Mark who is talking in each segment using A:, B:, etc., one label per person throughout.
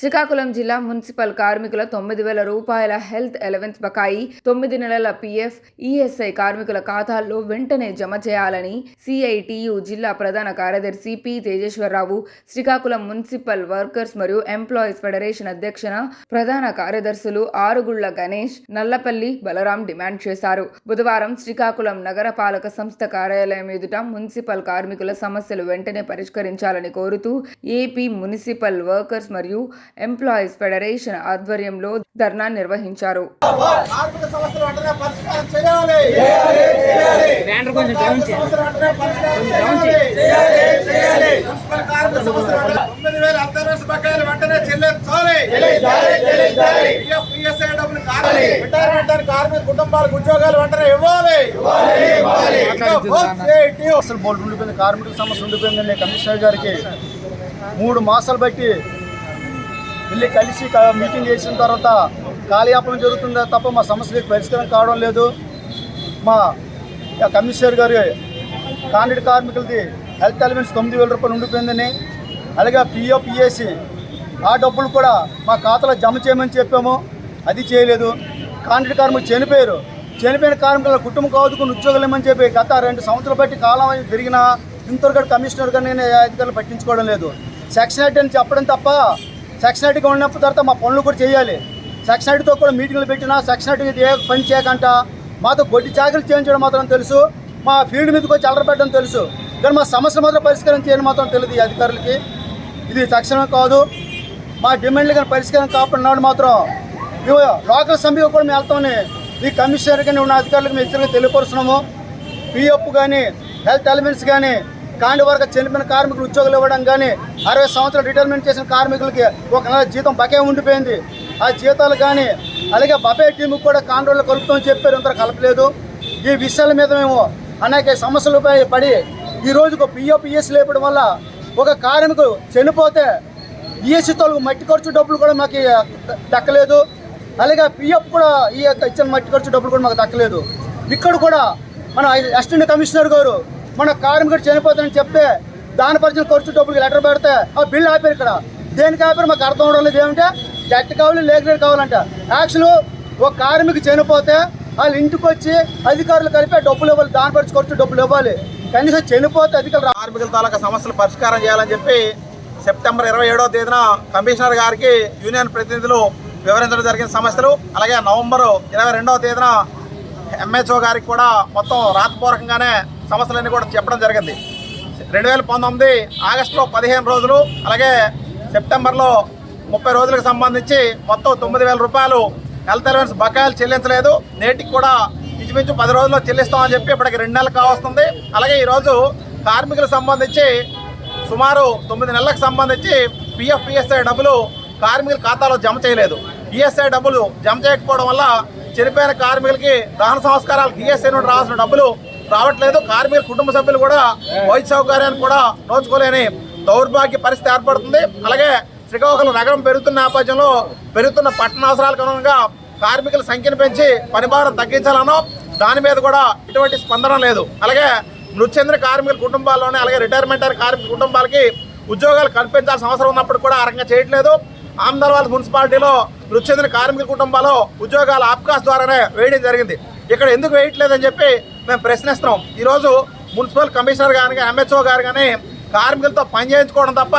A: శ్రీకాకుళం జిల్లా మున్సిపల్ కార్మికుల తొమ్మిది వేల రూపాయల హెల్త్ అలవెన్స్ బకాయి తొమ్మిది నెలల పీఎఫ్ ఈఎస్ఐ కార్మికుల ఖాతాల్లో వెంటనే జమ చేయాలని సిఐటియు జిల్లా ప్రధాన కార్యదర్శి P Tejeswararao Srikakulam municipal workers మరియు ఎంప్లాయీస్ ఫెడరేషన్ అధ్యక్షన ప్రధాన కార్యదర్శులు ఆరుగుళ్ళ గణేష్ నల్లపల్లి బలరాం డిమాండ్ చేశారు. బుధవారం శ్రీకాకుళం నగరపాలక సంస్థ కార్యాలయం ఎదుట మున్సిపల్ కార్మికుల సమస్యలు వెంటనే పరిష్కరించాలని కోరుతూ ఏపీ మున్సిపల్ వర్కర్స్ మరియు ఎంప్లాయీస్ ఫెడరేషన్ ఆధ్వర్యంలో ధర్నా నిర్వహించారు.
B: కుటుంబాలకు ఉద్యోగాలు వెంటనే ఇవ్వాలి.
C: అసలు బోర్డు ఉండిపోయింది కార్మికుల సమస్య ఉండిపోయిందండి కమిషనర్ గారికి మూడు మాసాలు బట్టి వెళ్ళి కలిసి మీటింగ్ చేసిన తర్వాత కాలయాపన జరుగుతుందా తప్ప మా సమస్యలకు పరిష్కారం కావడం లేదు. మా కమిషనర్ గారి కాంట్రాక్ట్ కార్మికులది హెల్త్ అలవెన్స్ తొమ్మిది వేల రూపాయలు ఉండిపోయిందని అలాగే పిఓ పిఎసి ఆ డబ్బులు కూడా మా ఖాతాలో జమ చేయమని చెప్పాము. అది చేయలేదు. కాంట్రాక్ట్ కార్మికులు చనిపోయారు. చనిపోయిన కార్మికుల కుటుంబం కాదుకుని ఉద్యోగం ఇవ్వమని చెప్పి గత రెండు సంవత్సరాలు బట్టి కాలం తిరిగిన ఇంతవరకు కమిషనర్ గారిని అధికారులు పట్టించుకోవడం లేదు. సెక్షన్ ఎయిట్ అని చెప్పడం తప్ప సెక్షన్ ఉన్న ఉన్నప్పుడు తర్వాత మా పనులు కూడా చేయాలి. సెక్షన్ కూడా మీటింగ్లు పెట్టినా సెక్షన్ ఎయిట్ ఏ పని చేయకంట. మాతో గొడ్డి చాకరీ చేయించడం మాత్రం తెలుసు. మా ఫీల్డ్ మీదకి వచ్చి అలరపెట్టడం తెలుసు. కానీ మా సమస్య మాత్రం పరిష్కారం చేయడం మాత్రం తెలియదు ఈ అధికారులకి. ఇది తక్షణం కాదు. మా డిమాండ్లు కానీ పరిష్కారం కాకుండా మాత్రం. మేము లోకల్ సభ్యులు కూడా మేము వెళ్తామని ఈ కమిషనర్ కానీ ఉన్న అధికారులకు మేము హెచ్చరిక తెలియపరుస్తున్నాము. పిఎఫ్ కానీ హెల్త్ ఎలిమెంట్స్ కానీ కాండి వరకు చనిపోయిన కార్మికులు ఉద్యోగులు ఇవ్వడం కానీ అరవై సంవత్సరాలు రిటైర్మెంట్ చేసిన కార్మికులకి ఒక నెల జీతం బకే ఉండిపోయింది. ఆ జీతాలు కానీ అలాగే బఫే టీంకి కూడా కాంట్రోల్లో కలుపుతామని చెప్పారు ఇంత కలపలేదు. ఈ విషయాల మీద మేము అనేక సమస్యలపై పడి ఈ రోజుకు పిఎఫ్ లేపడం వల్ల ఒక కార్మికుడు చనిపోతే ఈఎస్సీ తోలుకు మట్టి ఖర్చు డబ్బులు కూడా మాకు దక్కలేదు. అలాగే పిఎఫ్ కూడా ఈ యొక్క ఇచ్చిన మట్టి ఖర్చు డబ్బులు కూడా మాకు దక్కలేదు. ఇక్కడ కూడా మన అసిస్టెంట్ కమిషనర్ గారు మన కార్మికుడు చనిపోతానని చెప్తే దాని పరిచయం ఖర్చు డబ్బులకి లెటర్ పెడితే ఆ బిల్ ఆపారు ఇక్కడ. దేనికి ఆపారు? మాకు అర్థం అవడం లేదు. ఏమంటే డెట్ కావాలి లేఖ కావాలంట. యాక్చువల్ ఒక కార్మికు చనిపోతే వాళ్ళు ఇంటికి వచ్చి అధికారులు కలిపి డబ్బులు ఇవ్వాలి. దాని పరిచి ఖర్చు డబ్బులు ఇవ్వాలి. కనీసం చనిపోతే అధికారులు
B: కార్మికుల తాలూకా సమస్యలు పరిష్కారం చేయాలని చెప్పి సెప్టెంబర్ ఇరవై ఏడవ తేదీన కమిషనర్ గారికి యూనియన్ ప్రతినిధులు వివరించడం జరిగిన సమస్యలు. అలాగే నవంబర్ ఇరవై రెండవ తేదీన ఎంహెచ్ఓ గారికి కూడా మొత్తం రాతపూర్వకంగానే సమస్యలన్నీ కూడా చెప్పడం జరిగింది. రెండు వేల పంతొమ్మిది ఆగస్టులో పదిహేను రోజులు అలాగే సెప్టెంబర్లో ముప్పై రోజులకు సంబంధించి మొత్తం తొమ్మిది వేల రూపాయలు హెల్త్ అలవెన్స్ బకాయిలు చెల్లించలేదు. నేటికి కూడా ఇంచుమించు పది రోజుల్లో చెల్లిస్తామని చెప్పి ఇప్పటికి రెండు నెలలు కావస్తుంది. అలాగే ఈరోజు కార్మికులకు సంబంధించి సుమారు తొమ్మిది నెలలకు సంబంధించి పిఎఫ్ పిఎస్ఐ డబ్బులు కార్మికుల ఖాతాలో జమ చేయలేదు. ఈఎస్ఐ డబ్బులు జమ చేయకపోవడం వల్ల చనిపోయిన కార్మికులకి దహన సంస్కారాలకు ఈఎస్ఐ నుండి రావాల్సిన డబ్బులు రావట్లేదు. కార్మికుల కుటుంబ సభ్యులు కూడా వైద్య సౌకర్యాన్ని కూడా నోచుకోలేని దౌర్భాగ్య పరిస్థితి ఏర్పడుతుంది. అలాగే శ్రీకాకుళం నగరం పెరుగుతున్న నేపథ్యంలో పెరుగుతున్న పట్టణ అవసరాలకు అనుగుణంగా కార్మికుల సంఖ్యను పెంచి పనిభారం తగ్గించాలనో దాని మీద కూడా ఎటువంటి స్పందన లేదు. అలాగే మృతి చెందిన కార్మికుల కుటుంబాల్లోనే అలాగే రిటైర్మెంట్ అయిన కార్మిక కుటుంబాలకి ఉద్యోగాలు కల్పించాల్సిన అవసరం ఉన్నప్పుడు కూడా ఆ రకంగా చేయట్లేదు. ఆమదాబాద్ మున్సిపాలిటీలో మృతి చెందిన కార్మిక కుటుంబాలు ఉద్యోగాలు ఆప్కాస్ ద్వారానే వేయడం జరిగింది. ఇక్కడ ఎందుకు వేయట్లేదని చెప్పి మేము ప్రశ్నిస్తున్నాం. ఈరోజు మున్సిపల్ కమిషనర్ కానీ ఎంహెచ్ఓ గారు కానీ కార్మికులతో పని చేయించుకోవడం తప్ప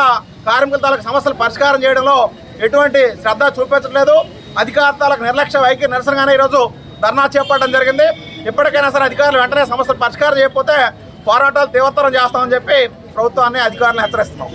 B: కార్మికుల తాలకు సమస్యలు పరిష్కారం చేయడంలో ఎటువంటి శ్రద్ధ చూపించట్లేదు. అధికార తాలకు నిర్లక్ష్య వైఖరి నిరసనగానే ఈరోజు ధర్నా చేపట్టడం జరిగింది. ఇప్పటికైనా సరే అధికారులు వెంటనే సమస్యలు పరిష్కారం చేయకపోతే పోరాటాలు తీవ్రతరం చేస్తామని చెప్పి ప్రభుత్వాన్ని అధికారులను హెచ్చరిస్తున్నాం.